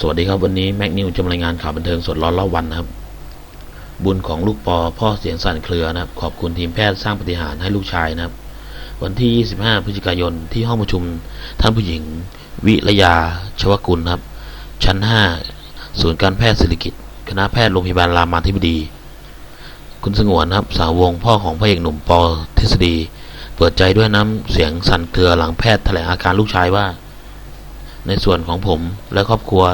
สวัสดีครับวันนี้แม็กนิวจะมารายงานข่าวบันเทิงสดร้อนเล่าวันนะครับ บุญของลูกปอพ่อเสียงสั่นเครือนะครับ ขอบคุณทีมแพทย์สร้างปฏิหารย์ให้ลูกชายนะครับ วันที่ 25 พฤศจิกายนที่ห้องประชุมท่านผู้หญิง วิรยาชวกุลครับ ชั้น 5 ศูนย์การแพทย์ศิริกิตคณะแพทย์โรงพยาบาลรามาธิบดี คุณสงวนครับ สาววงพ่อของพระเอกหนุ่มปอทฤษฎี เปิดใจด้วยน้ำเสียงสั่นเครือหลังแพทย์แถลงอาการลูกชายว่า ในส่วนของผมและครอบครัว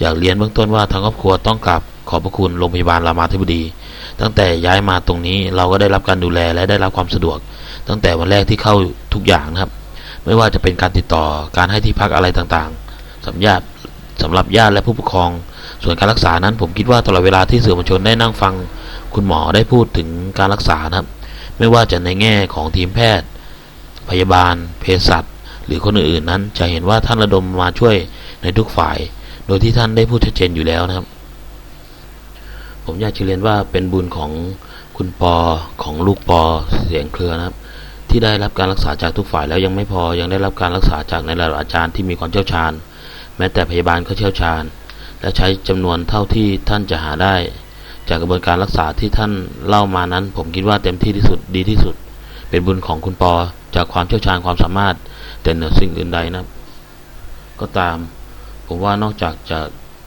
อยากเรียนเบื้องต้นว่าทางครอบครัวต้องกราบขอบพระคุณโรงพยาบาลรามาธิบดี ตั้งแต่ย้ายมาตรงนี้เราก็ได้รับการดูแลและได้รับความสะดวก ตั้งแต่วันแรกที่เข้าทุกอย่างนะครับ ไม่ว่าจะเป็นการติดต่อการให้ที่พักอะไรต่างๆสำหรับญาติสำหรับญาติและผู้ปกครอง ส่วนการรักษานั้นผมคิดว่าตลอดเวลาที่สื่อมวลชนได้นั่งฟัง คุณหมอได้พูดถึงการรักษานะครับ ไม่ว่าจะในแง่ของทีมแพทย์ พยาบาลเภสัช หรือคนอื่นๆนั้น จะเห็นว่าท่านระดมมาช่วยในทุกฝ่าย โดยที่ท่านได้พูดชัดเจนอยู่แล้วนะครับ ผมอยากจะเรียนว่าเป็นบุญของคุณปอของลูกปอเสียงเครือนะครับ ที่ได้รับการรักษาจากทุกฝ่ายแล้วยังไม่พอยังได้รับการรักษาจากในระดับอาจารย์ที่มีความเชี่ยวชาญ แม้แต่พยาบาลก็เชี่ยวชาญ และใช้จำนวนเท่าที่ท่านจะหาได้ จากกระบวนการรักษาที่ท่านเล่ามานั้น ผมคิดว่าเต็มที่ที่สุดดีที่สุดเป็นบุญของคุณปอจากความเชี่ยวชาญความสามารถ แต่เหนือสิ่งอื่นใดนะครับก็ตาม ผมว่านอกจากจะ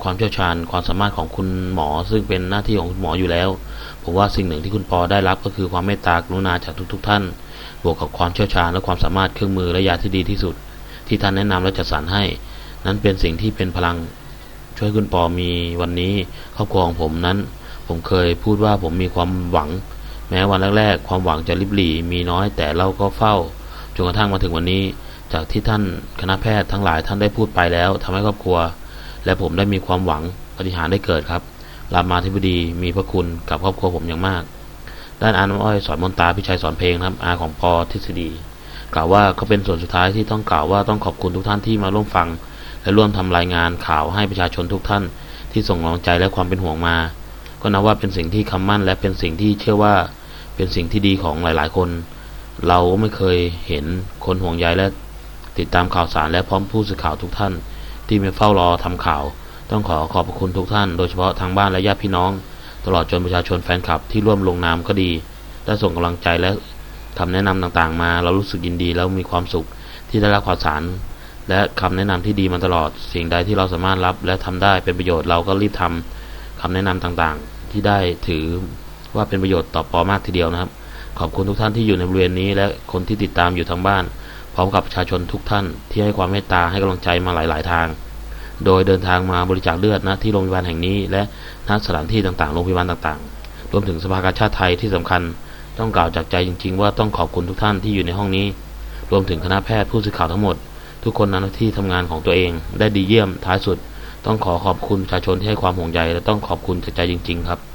ความเชี่ยวชาญความสามารถของคุณหมอ ซึ่งเป็นหน้าที่ของคุณหมออยู่แล้ว ผมว่าสิ่งหนึ่งที่คุณปอได้รับก็คือความเมตตากรุณาจากทุก ๆ ท่าน บวกกับความเชี่ยวชาญและความสามารถเครื่องมือและยาที่ดีที่สุด ที่ท่านแนะนำและจัดสรรให้ นั้นเป็นสิ่งที่เป็นพลังช่วยคุณปอมีวันนี้ครอบครัวของผมนั้น ผมเคยพูดว่าผมมีความหวัง แม้วันแรกๆความหวังจะริบหรี่มีน้อยแต่เราก็เฝ้าจนกระทั่งมาถึงวันนี้ จากที่ท่านคณะแพทย์ทั้งหลายท่านได้พูดไปแล้วทำให้ครอบครัว และผมได้มีความหวังปฏิหารได้เกิดครับรามาธิบดีมีพระคุณกับครอบครัวผมอย่างมาก ด้านอาน้ำอ้อยสอนมนตาพิชัยสอนเพลงครับอาของปอทฤษฎี กล่าวว่าก็เป็นส่วนสุดท้ายที่ต้องกล่าวว่าต้องขอบคุณทุกท่านที่มาร่วมฟัง และร่วมทำรายงานข่าวให้ประชาชนทุกท่าน ที่ส่งกำลังใจและความเป็นห่วงมา ก็นับว่าเป็นสิ่งที่คำมั่น และเป็นสิ่งที่เชื่อว่าเป็นสิ่งที่ดีของหลาย ๆ คน เราไม่เคยเห็นคนห่วงใยและ ติดตามข่าวสารและพร้อมผู้สื่อข่าวทุกท่าน ที่มาเฝ้ารอทำข่าว ต้องขอขอบพระคุณทุกท่าน โดยเฉพาะทางบ้านและญาติพี่น้อง ตลอดจนประชาชนแฟนคลับที่ร่วมลงนามก็ดี ได้ส่งกำลังใจและคำแนะนำต่างๆ มา เรารู้สึกยินดีแล้วมีความสุขที่ได้รับข่าวสาร และคำแนะนำที่ดีมาตลอด สิ่งใดที่เราสามารถรับและทำได้เป็นประโยชน์เราก็รีบทำคำแนะนำต่างๆ ที่ได้ถือว่าเป็นประโยชน์ต่อปอมากทีเดียวนะครับ ขอบคุณทุกท่านที่อยู่ในบริเวณนี้และคนที่ติดตามอยู่ทางบ้าน พร้อมกับประชาชนทุกท่านที่ให้ความเมตตาให้กำลังใจมาหลาย ๆ ทาง โดยเดินทางมาบริจาคเลือดนะที่โรงพยาบาลแห่งนี้ และณสถานที่ต่าง ๆ โรงพยาบาลต่าง ๆ รวมถึงสภากาชาติไทยที่สำคัญ ต้องกล่าวจากใจจริง ๆ ว่าต้องขอบคุณทุกท่านที่อยู่ในห้องนี้ รวมถึงคณะแพทย์ผู้สื่อข่าวทั้งหมด ทุกคนนั้นที่ทำงานของตัวเอง ได้ดีเยี่ยมท้ายสุด ต้องขอขอบคุณประชาชนที่ให้ความห่วงใยและต้องขอบคุณจากใจจริง ๆ ครับ